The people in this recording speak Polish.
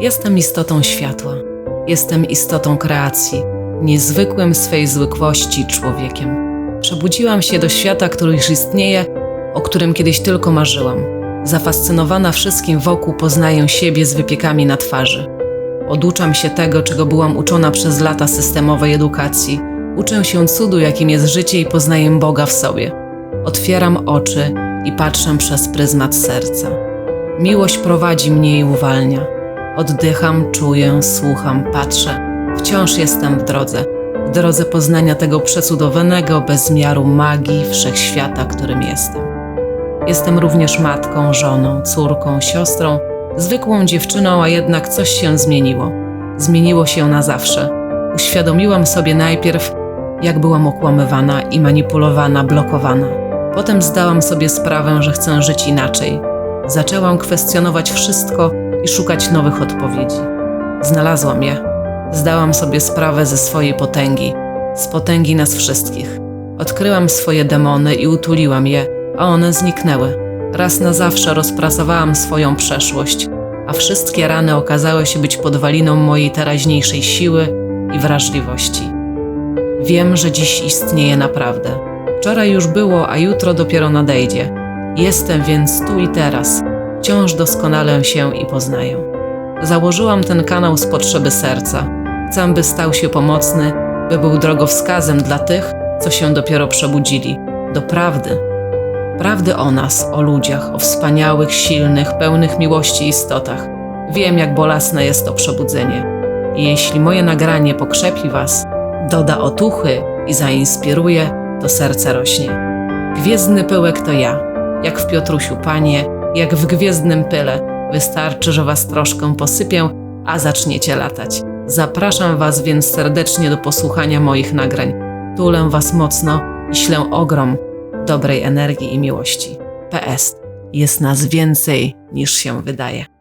Jestem istotą światła. Jestem istotą kreacji, niezwykłym swej zwykłości człowiekiem. Przebudziłam się do świata, który już istnieje, o którym kiedyś tylko marzyłam. Zafascynowana wszystkim wokół poznaję siebie z wypiekami na twarzy. Oduczam się tego, czego byłam uczona przez lata systemowej edukacji. Uczę się cudu, jakim jest życie i poznaję Boga w sobie. Otwieram oczy i patrzę przez pryzmat serca. Miłość prowadzi mnie i uwalnia. Oddycham, czuję, słucham, patrzę. Wciąż jestem w drodze. W drodze poznania tego przecudowanego bezmiaru magii wszechświata, którym jestem. Jestem również matką, żoną, córką, siostrą, zwykłą dziewczyną, a jednak coś się zmieniło. Zmieniło się na zawsze. Uświadomiłam sobie najpierw, jak byłam okłamywana i manipulowana, blokowana. Potem zdałam sobie sprawę, że chcę żyć inaczej. Zaczęłam kwestionować wszystko i szukać nowych odpowiedzi. Znalazłam je. Zdałam sobie sprawę ze swojej potęgi, z potęgi nas wszystkich. Odkryłam swoje demony i utuliłam je, a one zniknęły. Raz na zawsze rozpracowałam swoją przeszłość, a wszystkie rany okazały się być podwaliną mojej teraźniejszej siły i wrażliwości. Wiem, że dziś istnieje naprawdę. Wczoraj już było, a jutro dopiero nadejdzie. Jestem więc tu i teraz. Wciąż doskonalę się i poznaję. Założyłam ten kanał z potrzeby serca. Chcę, by stał się pomocny, by był drogowskazem dla tych, co się dopiero przebudzili, do prawdy. Prawdy o nas, o ludziach, o wspaniałych, silnych, pełnych miłości istotach. Wiem, jak bolesne jest to przebudzenie. I jeśli moje nagranie pokrzepi Was, doda otuchy i zainspiruje, to serce rośnie. Gwiezdny pyłek to ja, jak w Piotrusiu Panie, jak w gwiezdnym pyle. Wystarczy, że Was troszkę posypię, a zaczniecie latać. Zapraszam Was więc serdecznie do posłuchania moich nagrań. Tulę Was mocno i ślę ogrom dobrej energii i miłości. PS. Jest nas więcej niż się wydaje.